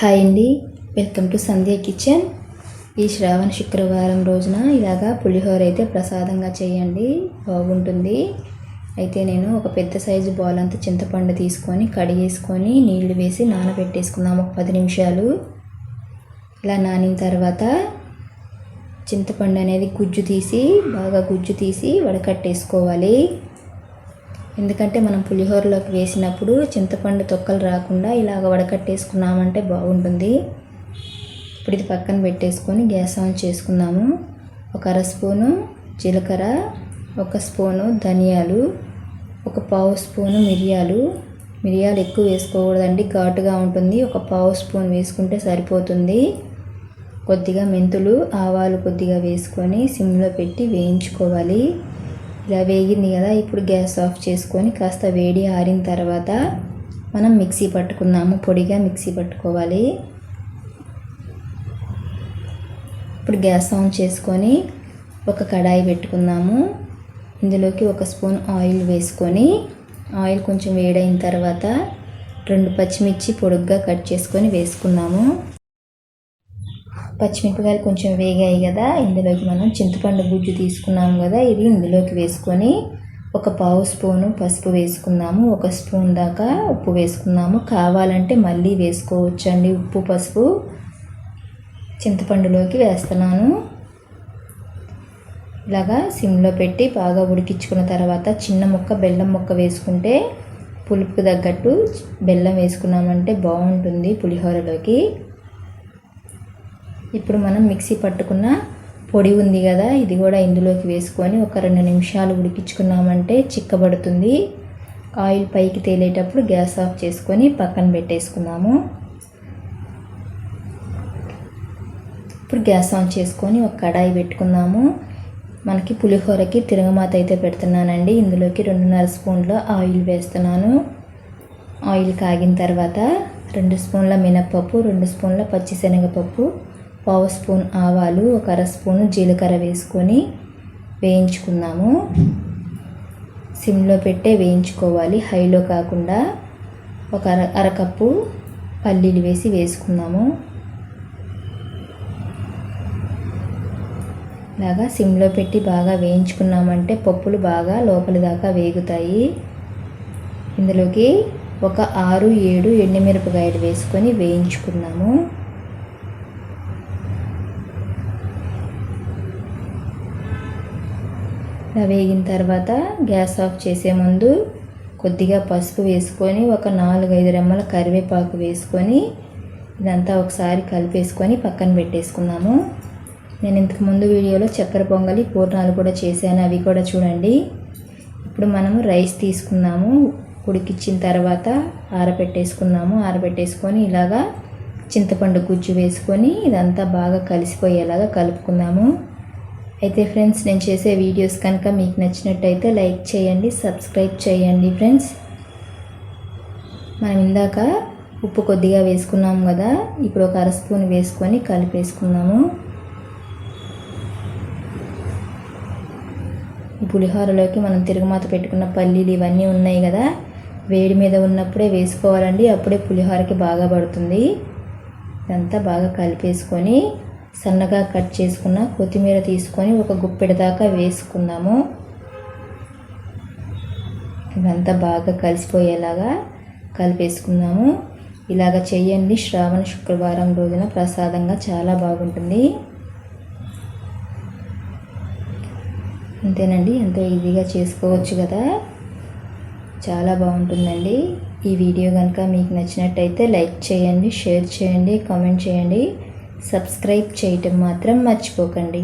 Hi అండి. Welcome to Sandhya kitchen. ఈ శ్రావణ శుక్రవారం రోజున ఇలాగా పులిహోర అయితే ప్రసాదంగా చేయండి. బాగుంటుంది. అయితే నేను ఒక పెద్ద సైజు బౌల్ అంతా చింతపండు తీసుకొని కడిగేసుకొని నీళ్ళు వేసి నానబెట్టేసుకుందాం ఒక పది నిమిషాలు. ఇలా నానిన తర్వాత చింతపండు అనేది గుజ్జు తీసి బాగా గుజ్జు తీసి వడకట్టేసుకోవాలి. ఎందుకంటే మనం పులిహోరలోకి వేసినప్పుడు చింతపండు తొక్కలు రాకుండా ఇలాగ వడకట్టేసుకున్నామంటే బాగుంటుంది. ఇప్పుడు ఇది పక్కన పెట్టేసుకొని గ్యాస్ ఆన్ చేసుకుందాము. ఒక అర స్పూను జీలకర్ర ఒక స్పూను ధనియాలు ఒక పావు స్పూను మిరియాలు. మిరియాలు ఎక్కువ వేసుకోకూడదండి ఘాటుగా ఉంటుంది. ఒక పావు స్పూన్ వేసుకుంటే సరిపోతుంది. కొద్దిగా మెంతులు ఆవాలు కొద్దిగా వేసుకొని సిమ్లో పెట్టి వేయించుకోవాలి. ఇలా వేగింది కదా ఇప్పుడు గ్యాస్ ఆఫ్ చేసుకొని కాస్త వేడి ఆరిన తర్వాత మనం మిక్సీ పట్టుకుందాము. పొడిగా మిక్సీ పట్టుకోవాలి. ఇప్పుడు గ్యాస్ ఆన్ చేసుకొని ఒక కడాయి పెట్టుకుందాము. ఇందులోకి ఒక స్పూన్ ఆయిల్ వేసుకొని ఆయిల్ కొంచెం వేడైన తర్వాత రెండు పచ్చిమిర్చి పొడుగ్గా కట్ చేసుకొని వేసుకున్నాము పచ్చిమిరపకాయలు కొంచెం వేగాయి కదా ఇందులోకి మనం చింతపండు గుజ్జు తీసుకున్నాము కదా ఇది ఇందులోకి వేసుకొని ఒక పావు స్పూను పసుపు వేసుకుందాము ఒక స్పూన్ దాకా ఉప్పు వేసుకుందాము కావాలంటే మళ్ళీ వేసుకోవచ్చండి ఉప్పు పసుపు. చింతపండులోకి వేస్తున్నాను. ఇలాగా సిమ్లో పెట్టి బాగా ఉడికించుకున్న తర్వాత చిన్న ముక్క బెల్లం ముక్క వేసుకుంటే పులుపుకు తగ్గట్టు బెల్లం వేసుకున్నామంటే బాగుంటుంది పులిహోరలోకి. ఇప్పుడు మనం మిక్సీ పట్టుకున్న పొడి ఉంది కదా ఇది కూడా ఇందులోకి వేసుకొని ఒక రెండు నిమిషాలు ఉడికించుకున్నామంటే చిక్కబడుతుంది. ఆయిల్ పైకి తేలేటప్పుడు గ్యాస్ ఆఫ్ చేసుకొని పక్కన పెట్టేసుకున్నాము ఇప్పుడు గ్యాస్ ఆన్ చేసుకొని ఒక కడాయి పెట్టుకున్నాము మనకి పులిహోరకి తిరగమాత అయితే పెడుతున్నానండి. ఇందులోకి రెండున్నర స్పూన్ల ఆయిల్ వేస్తున్నాను. ఆయిల్ కాగిన తర్వాత రెండు స్పూన్ల మినప్పప్పు రెండు స్పూన్ల పచ్చిశనగపప్పు పావు స్పూన్ ఆవాలు ఒక అర స్పూన్ జీలకర్ర వేసుకొని వేయించుకుందాము. సిమ్లో పెట్టే వేయించుకోవాలి. హైలో కాకుండా ఒక అర అరకప్పు పల్లీలు వేసి వేసుకుందాము. ఇలాగా సిమ్లో పెట్టి బాగా వేయించుకున్నామంటే పప్పులు బాగా లోపలి దాకా వేగుతాయి. ఇందులోకి ఒక ఆరు ఏడు ఎండుమిరపకాయలు వేసుకొని వేయించుకున్నాము ఇలా వేగిన తర్వాత గ్యాస్ ఆఫ్ చేసే ముందు కొద్దిగా పసుపు వేసుకొని ఒక నాలుగైదు రెమ్మల కరివేపాకు వేసుకొని ఇదంతా ఒకసారి కలిపేసుకొని పక్కన పెట్టేసుకున్నాము నేను ఇంతకు ముందు వీడియోలో చక్కెర పొంగలి పూర్ణాలు కూడా చేశాను అవి కూడా చూడండి. ఇప్పుడు మనము రైస్ తీసుకున్నాము ఉడికిచ్చిన తర్వాత ఆరబెట్టేసుకున్నాము. ఆరబెట్టేసుకొని ఇలాగా చింతపండు గుజ్జు వేసుకొని ఇదంతా బాగా కలిసిపోయేలాగా కలుపుకున్నాము అయితే ఫ్రెండ్స్ నేను చేసే వీడియోస్ కనుక మీకు నచ్చినట్టయితే లైక్ చేయండి సబ్స్క్రైబ్ చేయండి ఫ్రెండ్స్. మనం ఇందాక ఉప్పు కొద్దిగా వేసుకున్నాము కదా ఇప్పుడు ఒక అర స్పూన్ వేసుకొని కలిపేసుకున్నాము ఈ పులిహోరలోకి మనం తిరుగుమాత పెట్టుకున్న పల్లీలు ఇవన్నీ ఉన్నాయి కదా వేడి మీద ఉన్నప్పుడే వేసుకోవాలండి అప్పుడే పులిహోరకి బాగా పడుతుంది. ఇదంతా బాగా కలిపేసుకొని సన్నగా కట్ చేసుకున్న కొత్తిమీర తీసుకొని ఒక గుప్పెడు దాకా వేసుకుందాము. ఇదంతా బాగా కలిసిపోయేలాగా కలిపేసుకుందాము. ఇలాగ చేయండి శ్రావణ శుక్రవారం రోజున ప్రసాదంగా చాలా బాగుంటుంది. అంతేనండి. ఎంతో ఈజీగా చేసుకోవచ్చు కదా. చాలా బాగుంటుందండి. ఈ వీడియో కనుక మీకు నచ్చినట్టయితే లైక్ చేయండి షేర్ చేయండి కామెంట్ చేయండి. సబ్స్క్రైబ్ చేయటం మాత్రం మర్చిపోకండి.